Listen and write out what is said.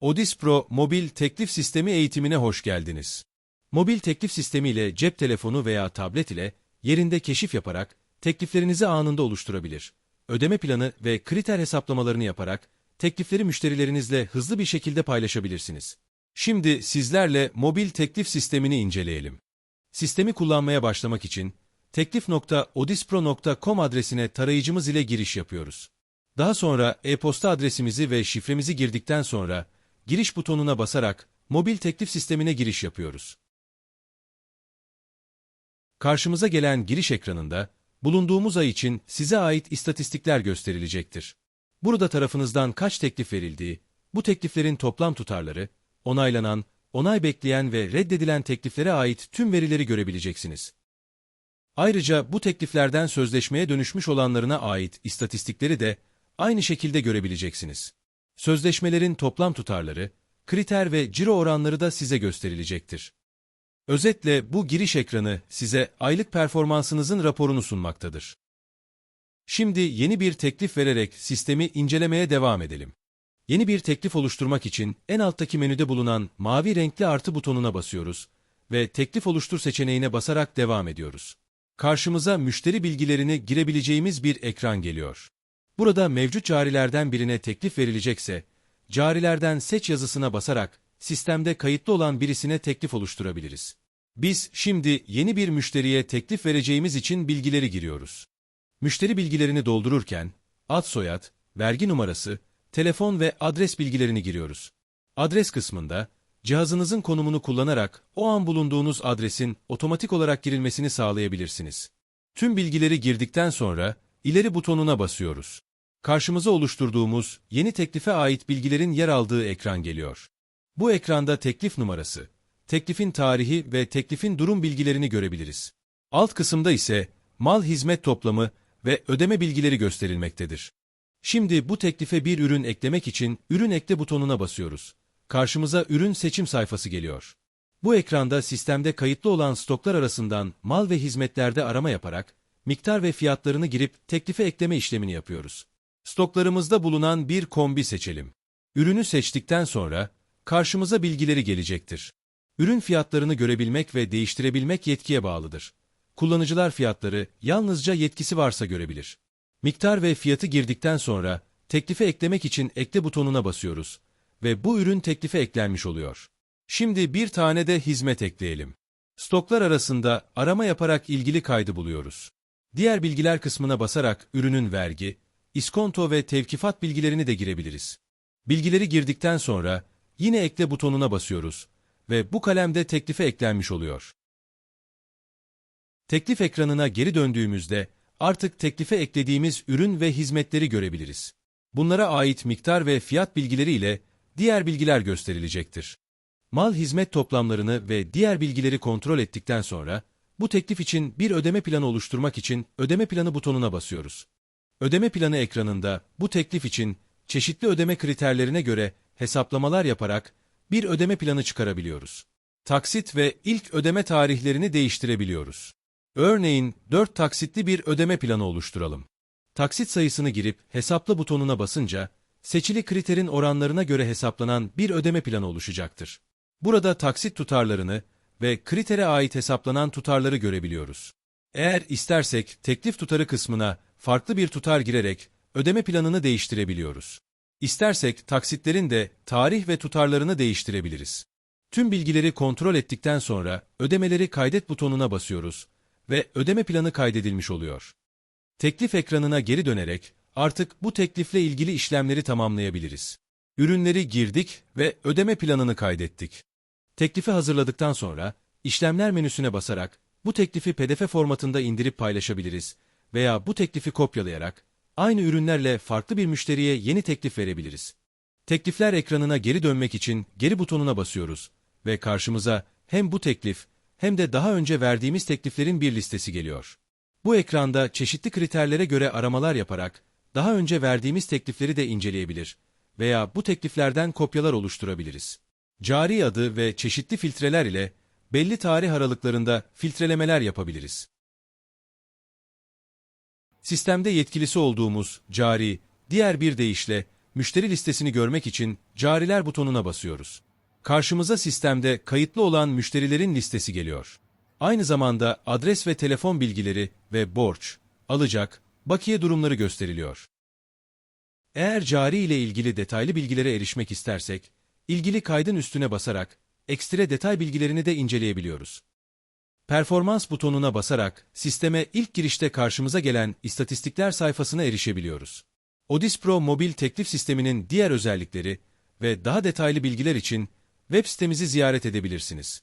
Odis Pro mobil teklif sistemi eğitimine hoş geldiniz. Mobil teklif sistemi ile cep telefonu veya tablet ile yerinde keşif yaparak tekliflerinizi anında oluşturabilir. Ödeme planı ve kriter hesaplamalarını yaparak teklifleri müşterilerinizle hızlı bir şekilde paylaşabilirsiniz. Şimdi sizlerle mobil teklif sistemini inceleyelim. Sistemi kullanmaya başlamak için teklif.odispro.com adresine tarayıcımız ile giriş yapıyoruz. Daha sonra e-posta adresimizi ve şifremizi girdikten sonra giriş butonuna basarak mobil teklif sistemine giriş yapıyoruz. Karşımıza gelen giriş ekranında bulunduğumuz ay için size ait istatistikler gösterilecektir. Burada tarafınızdan kaç teklif verildiği, bu tekliflerin toplam tutarları, onaylanan, onay bekleyen ve reddedilen tekliflere ait tüm verileri görebileceksiniz. Ayrıca bu tekliflerden sözleşmeye dönüşmüş olanlarına ait istatistikleri de aynı şekilde görebileceksiniz. Sözleşmelerin toplam tutarları, kriter ve ciro oranları da size gösterilecektir. Özetle bu giriş ekranı size aylık performansınızın raporunu sunmaktadır. Şimdi yeni bir teklif vererek sistemi incelemeye devam edelim. Yeni bir teklif oluşturmak için en alttaki menüde bulunan mavi renkli artı butonuna basıyoruz ve teklif oluştur seçeneğine basarak devam ediyoruz. Karşımıza müşteri bilgilerini girebileceğimiz bir ekran geliyor. Burada mevcut carilerden birine teklif verilecekse, carilerden seç yazısına basarak sistemde kayıtlı olan birisine teklif oluşturabiliriz. Biz şimdi yeni bir müşteriye teklif vereceğimiz için bilgileri giriyoruz. Müşteri bilgilerini doldururken ad soyad, vergi numarası, telefon ve adres bilgilerini giriyoruz. Adres kısmında cihazınızın konumunu kullanarak o an bulunduğunuz adresin otomatik olarak girilmesini sağlayabilirsiniz. Tüm bilgileri girdikten sonra ileri butonuna basıyoruz. Karşımıza oluşturduğumuz yeni teklife ait bilgilerin yer aldığı ekran geliyor. Bu ekranda teklif numarası, teklifin tarihi ve teklifin durum bilgilerini görebiliriz. Alt kısımda ise mal hizmet toplamı ve ödeme bilgileri gösterilmektedir. Şimdi bu teklife bir ürün eklemek için ürün ekle butonuna basıyoruz. Karşımıza ürün seçim sayfası geliyor. Bu ekranda sistemde kayıtlı olan stoklar arasından mal ve hizmetlerde arama yaparak miktar ve fiyatlarını girip teklife ekleme işlemini yapıyoruz. Stoklarımızda bulunan bir kombi seçelim. Ürünü seçtikten sonra karşımıza bilgileri gelecektir. Ürün fiyatlarını görebilmek ve değiştirebilmek yetkiye bağlıdır. Kullanıcılar fiyatları yalnızca yetkisi varsa görebilir. Miktar ve fiyatı girdikten sonra teklife eklemek için ekle butonuna basıyoruz ve bu ürün teklife eklenmiş oluyor. Şimdi bir tane de hizmet ekleyelim. Stoklar arasında arama yaparak ilgili kaydı buluyoruz. Diğer bilgiler kısmına basarak ürünün vergi, iskonto ve tevkifat bilgilerini de girebiliriz. Bilgileri girdikten sonra yine ekle butonuna basıyoruz ve bu kalemde teklife eklenmiş oluyor. Teklif ekranına geri döndüğümüzde artık teklife eklediğimiz ürün ve hizmetleri görebiliriz. Bunlara ait miktar ve fiyat bilgileri ile diğer bilgiler gösterilecektir. Mal hizmet toplamlarını ve diğer bilgileri kontrol ettikten sonra bu teklif için bir ödeme planı oluşturmak için ödeme planı butonuna basıyoruz. Ödeme planı ekranında bu teklif için çeşitli ödeme kriterlerine göre hesaplamalar yaparak bir ödeme planı çıkarabiliyoruz. Taksit ve ilk ödeme tarihlerini değiştirebiliyoruz. Örneğin 4 taksitli bir ödeme planı oluşturalım. Taksit sayısını girip hesapla butonuna basınca seçili kriterin oranlarına göre hesaplanan bir ödeme planı oluşacaktır. Burada taksit tutarlarını ve kritere ait hesaplanan tutarları görebiliyoruz. Eğer istersek teklif tutarı kısmına farklı bir tutar girerek ödeme planını değiştirebiliyoruz. İstersek taksitlerin de tarih ve tutarlarını değiştirebiliriz. Tüm bilgileri kontrol ettikten sonra ödemeleri kaydet butonuna basıyoruz ve ödeme planı kaydedilmiş oluyor. Teklif ekranına geri dönerek artık bu teklifle ilgili işlemleri tamamlayabiliriz. Ürünleri girdik ve ödeme planını kaydettik. Teklifi hazırladıktan sonra işlemler menüsüne basarak bu teklifi PDF formatında indirip paylaşabiliriz veya bu teklifi kopyalayarak aynı ürünlerle farklı bir müşteriye yeni teklif verebiliriz. Teklifler ekranına geri dönmek için geri butonuna basıyoruz ve karşımıza hem bu teklif hem de daha önce verdiğimiz tekliflerin bir listesi geliyor. Bu ekranda çeşitli kriterlere göre aramalar yaparak daha önce verdiğimiz teklifleri de inceleyebilir veya bu tekliflerden kopyalar oluşturabiliriz. Cari adı ve çeşitli filtreler ile belli tarih aralıklarında filtrelemeler yapabiliriz. Sistemde yetkilisi olduğumuz cari, diğer bir deyişle müşteri listesini görmek için cariler butonuna basıyoruz. Karşımıza sistemde kayıtlı olan müşterilerin listesi geliyor. Aynı zamanda adres ve telefon bilgileri ve borç, alacak, bakiye durumları gösteriliyor. Eğer cari ile ilgili detaylı bilgilere erişmek istersek, ilgili kaydın üstüne basarak ekstra detay bilgilerini de inceleyebiliyoruz. Performans butonuna basarak sisteme ilk girişte karşımıza gelen istatistikler sayfasına erişebiliyoruz. Odis Pro mobil teklif sisteminin diğer özellikleri ve daha detaylı bilgiler için web sitemizi ziyaret edebilirsiniz.